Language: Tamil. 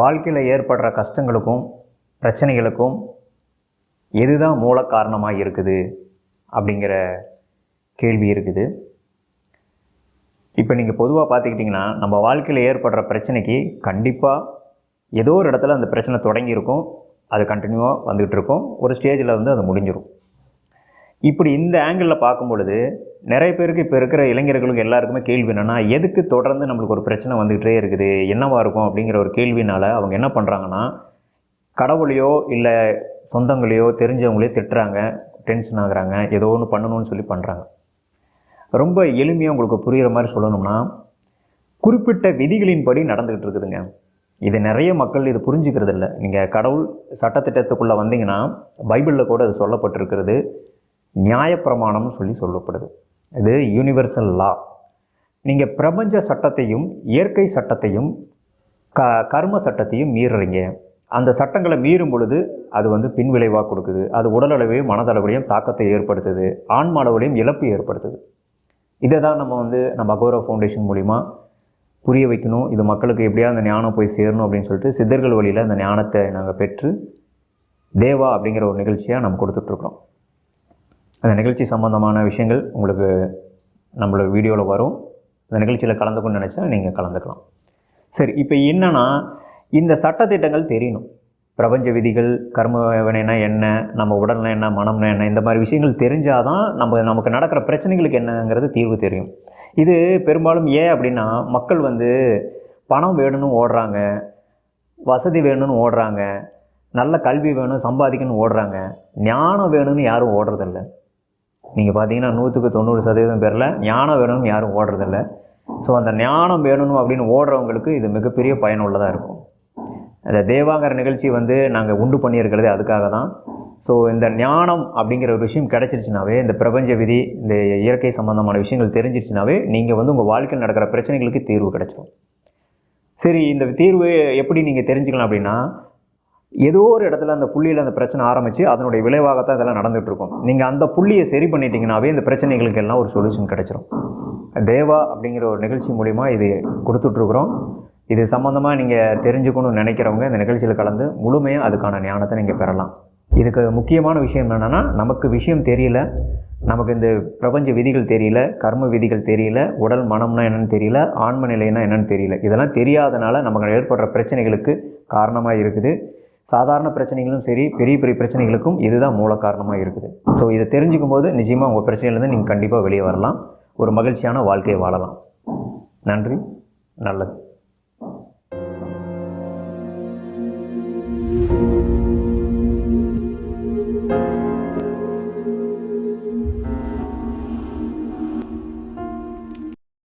வாழ்க்கையில் ஏற்படுற கஷ்டங்களுக்கும் பிரச்சனைகளுக்கும் எதுதான் மூல காரணமாக இருக்குது அப்படிங்கிற கேள்வி இருக்குது. இப்போ நீங்கள் பொதுவாக பார்த்துக்கிட்டிங்கன்னா நம்ம வாழ்க்கையில் ஏற்படுற பிரச்சனைக்கு கண்டிப்பாக ஏதோ ஒரு இடத்துல அந்த பிரச்சனை தொடங்கியிருக்கும். அது கண்டினியூவாக வந்துகிட்ருக்கும் ஒரு ஸ்டேஜில் வந்து அது முடிஞ்சிடும் இப்படி இந்த ஆங்கிளில் பார்க்கும் பொழுது நிறைய பேருக்கு இப்போ இருக்கிற இளைஞர்களுக்கு எல்லாருக்குமே கேள்வி என்னென்னா எதுக்கு தொடர்ந்து நம்மளுக்கு ஒரு பிரச்சனை வந்துகிட்டே இருக்குது? என்னவாக இருக்கும் அப்படிங்கிற ஒரு கேள்வினால் அவங்க என்ன பண்ணுறாங்கன்னா கடவுளையோ இல்லை சொந்தங்களையோ தெரிஞ்சவங்களையோ திட்டுறாங்க டென்ஷன் ஆகுறாங்க ஏதோ ஒன்று பண்ணணும்னு சொல்லி பண்ணுறாங்க ரொம்ப எளிமையாக உங்களுக்கு புரிகிற மாதிரி சொல்லணும்னா குறிப்பிட்ட விதிகளின்படி நடந்துக்கிட்டு இருக்குதுங்க. இது நிறைய மக்கள் இது புரிஞ்சுக்கிறது இல்லை நீங்கள் கடவுள் சட்டத்திட்டத்துக்குள்ளே வந்தீங்கன்னா பைபிளில் கூட அது சொல்லப்பட்டிருக்கிறது. நியாயப்பிரமாணம்னு சொல்லி சொல்லப்படுது. இது யூனிவர்சல் லா நீங்கள் பிரபஞ்ச சட்டத்தையும் இயற்கை சட்டத்தையும் க கர்ம சட்டத்தையும் மீறுறீங்க. அந்த சட்டங்களை மீறும் பொழுது அது வந்து பின்விளைவாக கொடுக்குது. அது உடலளவையும் மனதளவிலையும் தாக்கத்தை ஏற்படுத்துது. ஆன்மாளவிலையும் இழப்பு ஏற்படுத்துது. இதை தான் நம்ம வந்து நம்ம அகோரா ஃபவுண்டேஷன் மூலிமா புரிய வைக்கணும். இது மக்களுக்கு எப்படியா அந்த ஞானம் போய் சேரணும் அப்படின்னு சொல்லிட்டு சித்தர்கள் வழியில் அந்த ஞானத்தை நாங்கள் பெற்று தேவா அப்படிங்கிற ஒரு நிகழ்ச்சியாக நம்ம கொடுத்துட்ருக்குறோம் அந்த நிகழ்ச்சி சம்மந்தமான விஷயங்கள் உங்களுக்கு நம்மளோட வீடியோவில் வரும். அந்த நிகழ்ச்சியில் கலந்துக்கணும்னு நினச்சா நீங்கள் கலந்துக்கலாம். சரி இப்போ என்னென்னா இந்த சட்டத்திட்டங்கள் தெரியணும். பிரபஞ்ச விதிகள் கர்ம வினைனா என்ன நம்ம உடல்னா என்ன மனம்னா என்ன இந்த மாதிரி விஷயங்கள் தெரிஞ்சால் தான் நம்ம நமக்கு நடக்கிற பிரச்சனைகளுக்கு என்னங்கிறது தீர்வு தெரியும். இது பெரும்பாலும் ஏன் அப்படின்னா மக்கள் வந்து பணம் வேணும்னு ஓடுறாங்க வசதி வேணும்னு ஓடுறாங்க நல்ல கல்வி வேணும் சம்பாதிக்கணும்னு ஓடுறாங்க ஞானம் வேணும்னு யாரும் ஓடுறதில்ல. நீங்கள் பார்த்தீங்கன்னா நூற்றுக்கு தொண்ணூறு சதவீதம் பேரில் ஞானம் வேணும்னு யாரும் ஓடுறதில்ல. ஸோ அந்த ஞானம் வேணும் அப்படின்னு ஓடுறவங்களுக்கு இது மிகப்பெரிய பயனுள்ளதாக இருக்கும். அந்த தேவாங்கிற நிகழ்ச்சி வந்து நாங்கள் உண்டு பண்ணியிருக்கிறது அதுக்காக தான். ஸோ இந்த ஞானம் அப்படிங்கிற ஒரு விஷயம் கிடச்சிருச்சுனாவே இந்த பிரபஞ்ச விதி இந்த இயற்கை சம்மந்தமான விஷயங்கள் தெரிஞ்சிருச்சுனாவே நீங்கள் வந்து உங்கள் வாழ்க்கையில் நடக்கிற பிரச்சனைகளுக்கு தீர்வு கிடச்சிடும் சரி இந்த தீர்வு எப்படி நீங்கள் தெரிஞ்சுக்கலாம் அப்படின்னா ஏதோ ஒரு இடத்துல அந்த புள்ளியில் அந்த பிரச்சனை ஆரம்பித்து அதனுடைய விளைவாகத்தான் இதெல்லாம் நடந்துகிட்ருக்கும். நீங்கள் அந்த புள்ளியை சரி பண்ணிட்டீங்கன்னாவே இந்த பிரச்சனைகளுக்கு எல்லாம் ஒரு சொல்யூஷன் கிடைச்சிரும். தேவா அப்படிங்கிற ஒரு நிகழ்ச்சி மூலிமா இது கொடுத்துட்ருக்குறோம். இது சம்மந்தமாக நீங்கள் தெரிஞ்சுக்கணும்னு நினைக்கிறவங்க இந்த நிகழ்ச்சியில் கலந்து முழுமையாக அதுக்கான ஞானத்தை நீங்கள் பெறலாம். இதுக்கு முக்கியமான விஷயம் என்னென்னா நமக்கு விஷயம் தெரியல நமக்கு இந்த பிரபஞ்ச விதிகள் தெரியல கர்ம விதிகள் தெரியல உடல் மனம்னா என்னென்னு தெரியல ஆன்ம நிலைனா என்னென்னு தெரியல. இதெல்லாம் தெரியாதனால நமக்கு ஏற்படுற பிரச்சனைகளுக்கு காரணமாக இருக்குது. சாதாரண பிரச்சனைகளும் சரி பெரிய பெரிய பிரச்சனைகளுக்கும் இதுதான் மூல காரணமாக இருக்குது. ஸோ இதை தெரிஞ்சுக்கும் போது நிச்சயமாக உங்கள் பிரச்சனையிலேருந்து நீங்கள் கண்டிப்பாக வெளியே வரலாம். ஒரு மகிழ்ச்சியான வாழ்க்கையை வாழலாம். நன்றி. நல்லது.